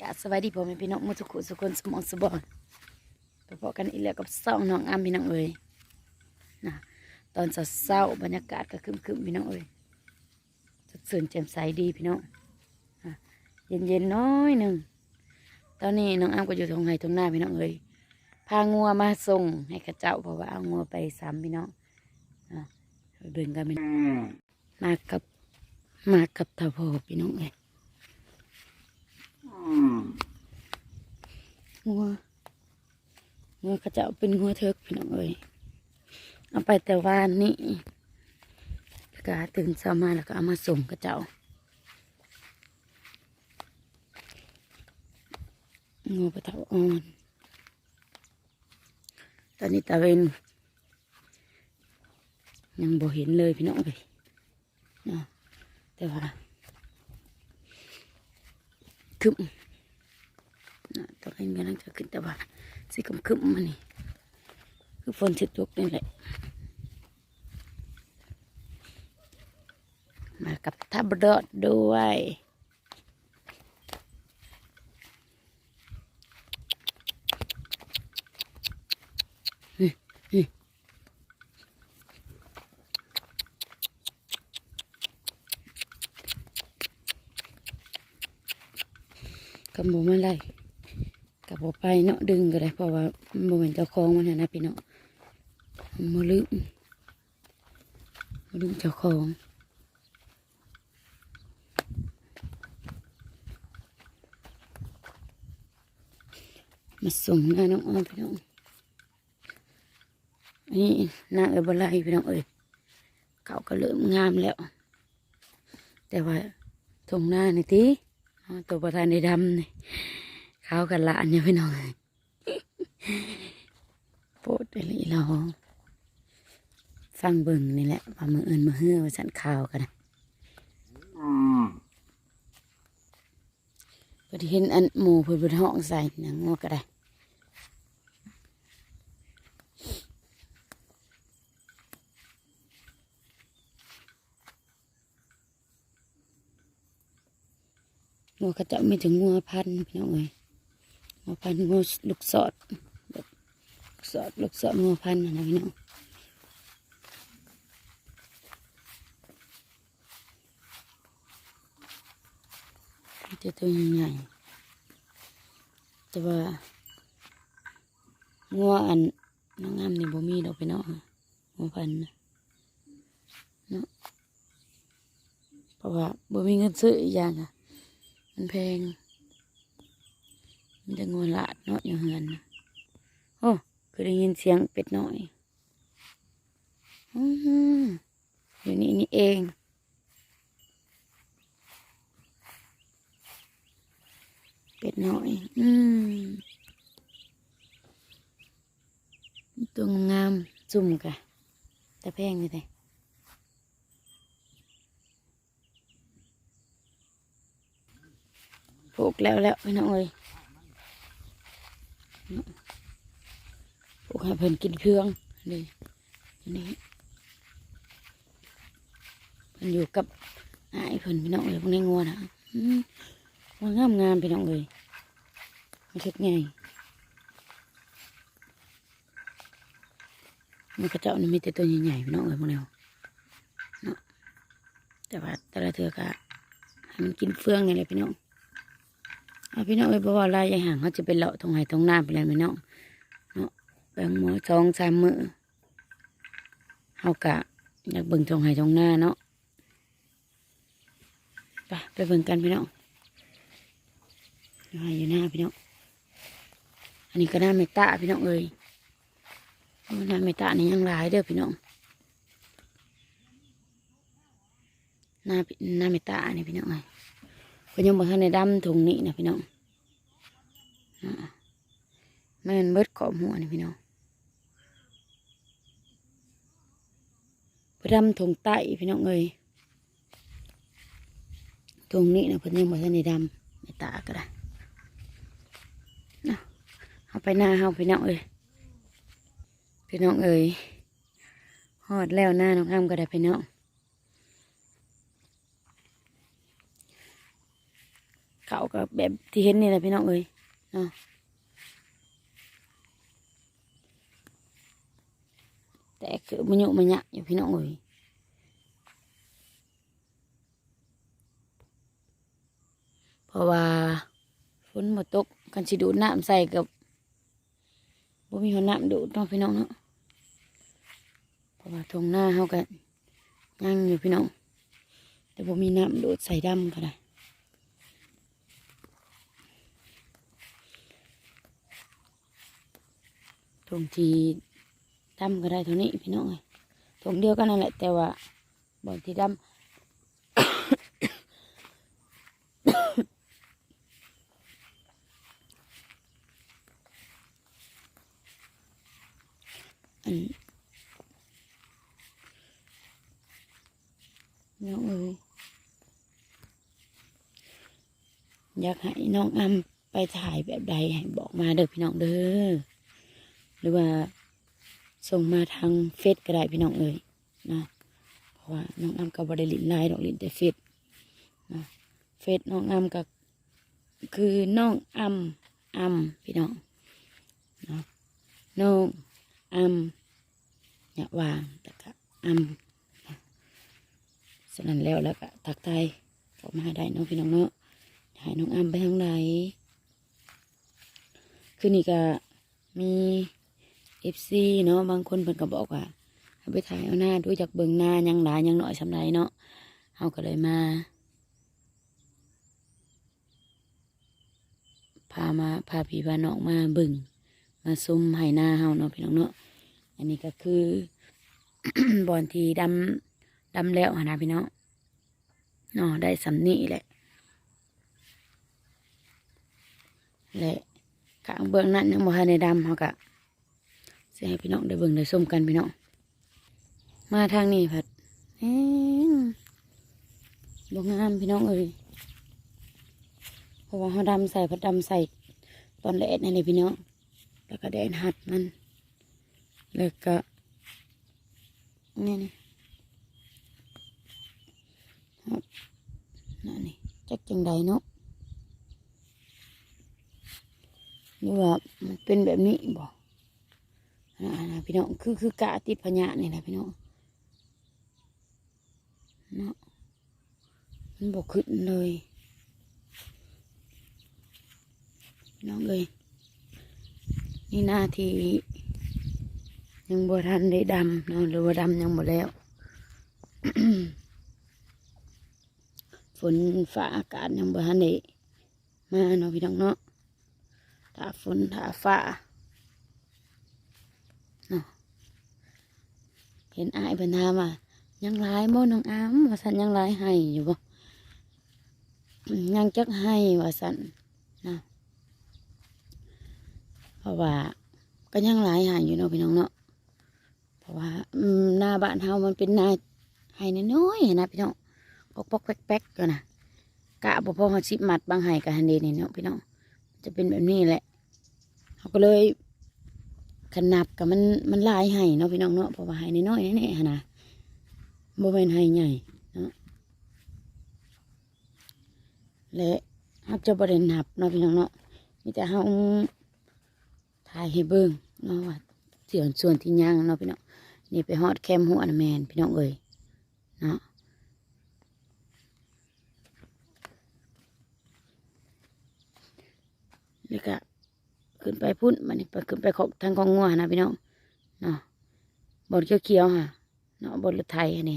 กะสวัสดีพ่อแม่พี่น้องหมุทุกคนสุกคนสมองสบอนไปพบกันอีกแล้วกับสองน้องอ้ำพี่น้องเอ๋ยนะตอนเศร้าๆบรรยากาศก็ครึมๆพี่น้องเอ๋ยสดชื่นแจ่มใสดีพี่น้องอะเย็นๆน้อยหนึ่งตอนนี้น้องอ้ำก็อยู่ตรงไหนตรงหน้าพี่น้องเอ๋ยพางัวมาส่งให้ข้าเจ้าเพราะว่าเอางัวไปซ้ำพี่น้องอะไปเบิ่งกันพี่น้องมากับมากับทาพอพี่น้องเอ๋ย งัวงัวเขาจะเอาเป็นงัวเทิกพี่น้องเอ้ยเอาไปแต่ว่านนี่กาตื่นเช้ามาแล้วก็เอามาส่งกระเจ้างัวปลาเทาอ่อน ตอนนี้ตาเวนยังบ่เห็นเลยพี่น้องเลยเนาะแต่ว่า คึมน่ะตอนนี้กำลังจะขึ้นแต่ว่าสีครึมๆมานี่คือฝนสิตกนี่แหละมากับทับดอดด้วยอืมอืม กำบมาไล่กับพอไปเนาะดึงก็ได้เพราะว่ามันบ่เป็นเจ้าของมันนะพี่เนาะมาลืมมาลืมเจ้าของมาส่งหน้าน้องอ้อมพี่น้องนี่หน้าเอ๋ยบไลพี่น้องเอ๋ยเขาก็เริ่มงามแล้ว แต่ว่าทงหน้านี่ที ตัวประธานในดำนี่เขากันละอันนี้พี่น้องโปดอะไรเราฟังเบิ่งนี่แหละว่ามืออื่นมือเฮือว่าสันข่าวกันนะพอดีเห็นอันหมูเพิ่นบนห้องใส่หนังงอกก็ได้ งัวเขาจะไม่ถึงงัวพันพี่น้องเอ้ยงัวพันงัวลูกสอดลูกสอดลูกสอดงัวพันนะพี่น้องมีแต่ตัวใหญ่ๆแต่ว่างัวอันนางงามนี่บ่มีดอกพี่น้องงัวพันนะเนาะเพราะว่าบ่มีเงินซื้ออีกอย่างอะ มันแพง มันจะงวนละเนาะอยู่เฮือนโอ้คือได้ยินเสียงเป็ดน้อยอืมอยู่นี่นี่เองเป็ดน้อย อืมตัวงามๆจุ่มกะแต่แพงนี่แต่ ผูกแล้วแล้วพี่น้องเอ้ยพวกให้เพิ่นกินเครื่องนี่นนี้เพิ่นอยู่กับไอ้เพิ่นพี่น้องเลยพวกนี้งัวนะอืมมันงามงามๆพี่น้องเลยมันเช็ดไงมันกระเจ้านี่มีแต่ตัวใหญ่ๆพี่น้องเลยพวกนี้เนาะแต่ว่าแต่ละเทือกะให้มันกินเฟืองนี่เลยพี่น้อง เอาพี่น้องเอ้ยบอกว่าลายยายห่างเขาจะเป็นเลาะตรงไหนตรงหน้าไปเลยพี่น้องเนาะแบงหมอสองสามมือเฮากะอยากเบิ่งตรงไหตรงหน้าเนาะไปไปเบิ่งกันพี่น้องอยู่ให้อยู่หน้าพี่น้องอันนี้ก็หน้าเมตตาพี่น้องเอ้ยหน้าเมตตานี่ยังหลายเด้อพี่น้องหน้าหน้าเมตตานี่พี่น้องเอ้ย ก็ยังบ่ทันในดำถุงนี้นะพี่น้องอ่ามันเบิดเกาะหัวนี่พี่น้องไปดำทงไตพี่น้องเอ้ยทงนี้นะเพิ่นยังบ่ทันได้ดำไม่ตาก็ได้เนาะเอาไปหน้าเฮาพี่น้องเอ้ยพี่น้องเอ้ยฮอดแล้วหน้าน้องอ้ำก็ได้พี่น้อง เขากับแบบที่เห็นนี่แหละพี่น้องเอ้ยเนาะแต่คือมันยุมันยะอยู่พี่น้องเอ้ยเพราะว่าฝนหมดตกกันสิดูดน้ำใส่กับบ่มีหัวน้ำดูดเนาะพี่น้องเนาะเพราะว่าทงหน้าเฮากันยังอยู่พี่น้องแต่บ่มีน้ำดูดใส่ดำก็ได้ ถุงที่ดำก็ได้เท่านี้พี่น้องเอ้ยถุงเดียวกันนั่นแหละแต่ว่าบอนที่ดำอันน้องเอ้ยอยากให้น้องอ้ำไปถ่ายแบบใดให้บอกมาเด้อพี่น้องเด้อ หรือว่าส่งมาทางเฟซก็ได้พี่น้องเอ่ยนะเพราะว่าน้องอ้ำก็บบริลินไลน์ดอกลินแต่เฟซนะเฟซน้องอ้ำก็คือน้องอ้ำอ้ำพี่น้องนะน้องอ้ำเนี่ยวางแต่ก็อ้ำเนาะฉะนั้นแล้วแล้วก็ทักทายเข้ามาได้น้องพี่น้องเนาะให้น้องอ้ำไปทางไหนคือนี่ก็มี เอฟซีเนาะบางคนเพิ่นก็บอกว่าให้ไปถ่ายเอาหน้าดูจากเบิงหน้ายังหลายยังหน่อยสำไรเนาะเฮาก็เลยมาพามาพาพี่พาน้องมาเบึงมาซุ่มให้หน้าเฮาเนาะพี่น้องเนาะอันนี้ก็คือ บอนทีดำดำแล้วนะพี่น้องเนาะได้สำนีแหละและข้างเบื้องนั้นยังบ่ทันได้ดำเฮากะ สิให้พี่น้องได้เบิ่งได้ส้มกันพี่น้องมาทางนี้ผัดเอ้งบ่งามพี่น้องเอ้ยเพราะว่าเฮาดำใส่ผัดดำใส่ตอนแรกนั่นเลยพี่น้องแล้วก็แดนหัดมันแล้วก็นี่นี่หัดนั่นนี่จักจังใดเนาะหรือว่ามันเป็นแบบนี้บอ่านะ พี่น้องคือคือกะติดพญานี่แหละพี่น้องเนาะมันบกขึ้นเลยน้องเลยนี่หน้าที่ยังบ่ทันได้ดำเนาะหรือว่าดำยังหมดแล้ว ฝนฟ้าอากาศยังบ่ทันได้มาเนาะพี่น้องเนาะถ้าฝนถ้าฟ้าเนาะเห็นอายเป็นทามายังหลายบ่น้องอามว่าสันยังหลายให้อยู่บ่ยังจักให้ว่าสันนะเพราะว่าก็ยังหลายอยู่เนาะพี่น้องเนาะ เพราะว่าอืมหน้าบ้านเฮามันเป็นนาให้น้อยๆนะพี่น้องปอกปอกแป๊กๆก็นะกะบ่พอหอสิบมัดบางให้กับฮันเดนี่เนาะพี่น้อง จะเป็นแบบนี้แหละเขาก็เลย ขนับกับมันมันลายไห้เนาะพี่น้องเนาะเพราะว่าไห้น้อยๆนี่ๆนะโมเป็นไห้ใหญ่เนาะและเขาจะบริเนับเนาะพี่น้องเนาะมีแต่เขาถ่ายให้เบิ่งเนาะว่าส่วนส่วนที่ย่างเนาะพี่น้องนี่ไปฮอดแคมหัวนะแมนพี่น้องเอ้ยเนาะแล้วก็ ขึ้นไปพุ่นมันนี่ไปขึ้นไปของทางของงัวนะพี่น้องเนาะบนเขียวๆค่ะเนาะบนรถไทยอันนี้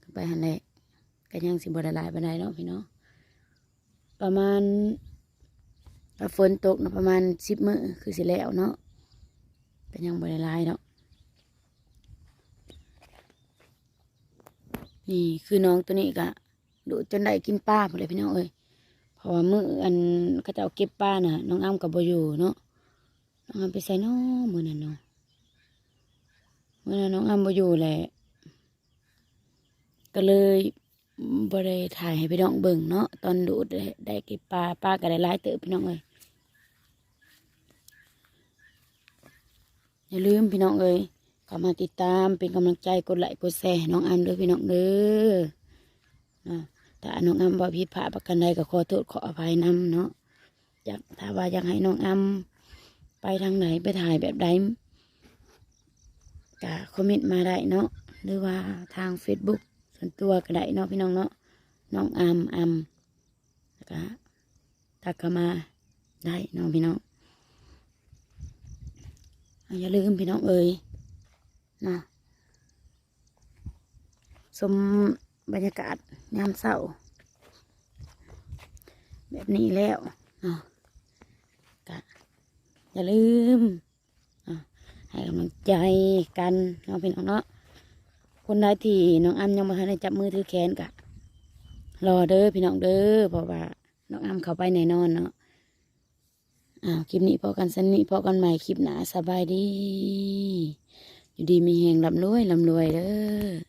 ขึ้นไปหันแหละก็ยังสิบละลายบันไดเนาะพี่น้องประมาณถ้าฝนตกเนาะประมาณสิบมือคือสิแล้วเนาะก็ยังบละลายเนาะนี่คือน้องตัวนี้ก็ดูจนได้กินปลาหมดเลยพี่น้องเอ้ย ราะว่ามืออันเขาจะเอาเก็บป้าน่ะ น้องอ้ำกับบอยู่เนาะน้องอ้ำไปใส่น้อมือนั่นเนาะมือนั้นน้องอ้ำบอยู่แหละก็เลยบ่ได้ถ่ายให้พี่น้องเบิ่งเนาะตอนดูดได้เก็บปลาป้าก็ได้หลายเติบพี่น้องเอ้ยอย่าลืมพี่น้องเอ้ยเข้ามาติดตามเป็นกำลังใจกดไลค์กดแชร์น้องอ้ำด้อพี่น้องเด้ออะ ถ้าน้องอำบ่ผิดพลาดประกันใดก็ขอโทษขออภัยนำเนาะอยากถ้าว่าอยากให้น้องอำไปทางไหนไปถ่ายแบบใดก็คอมเมนต์มาได้เนาะหรือว่าทาง Facebook ส่วนตัวก็ได้เนาะพี่น้องเนาะน้องอำอำแล้วก็ทักเข้ามาได้เน้องพี่น้องอย่าลืมพี่น้องเอ่ยนะสม บรรยากาศยามเศร้า แบบนี้แล้วเนาะก็อย่าลืมอะให้กำลังใจกันเนาะพี่น้องเนาะคนใดที่น้องอ้ำยังไม่ทันได้จับมือถือแขนกะรอเด้อพี่น้องเด้อเพราะว่าน้องอ้ำเข้าไปแน่นอนเนาะอ้าวคลิปนี้พอกันสันนี้พอกันใหม่คลิปหนาสบายดี อยู่ดีมีแหงลำรวยลำรวยเด้อ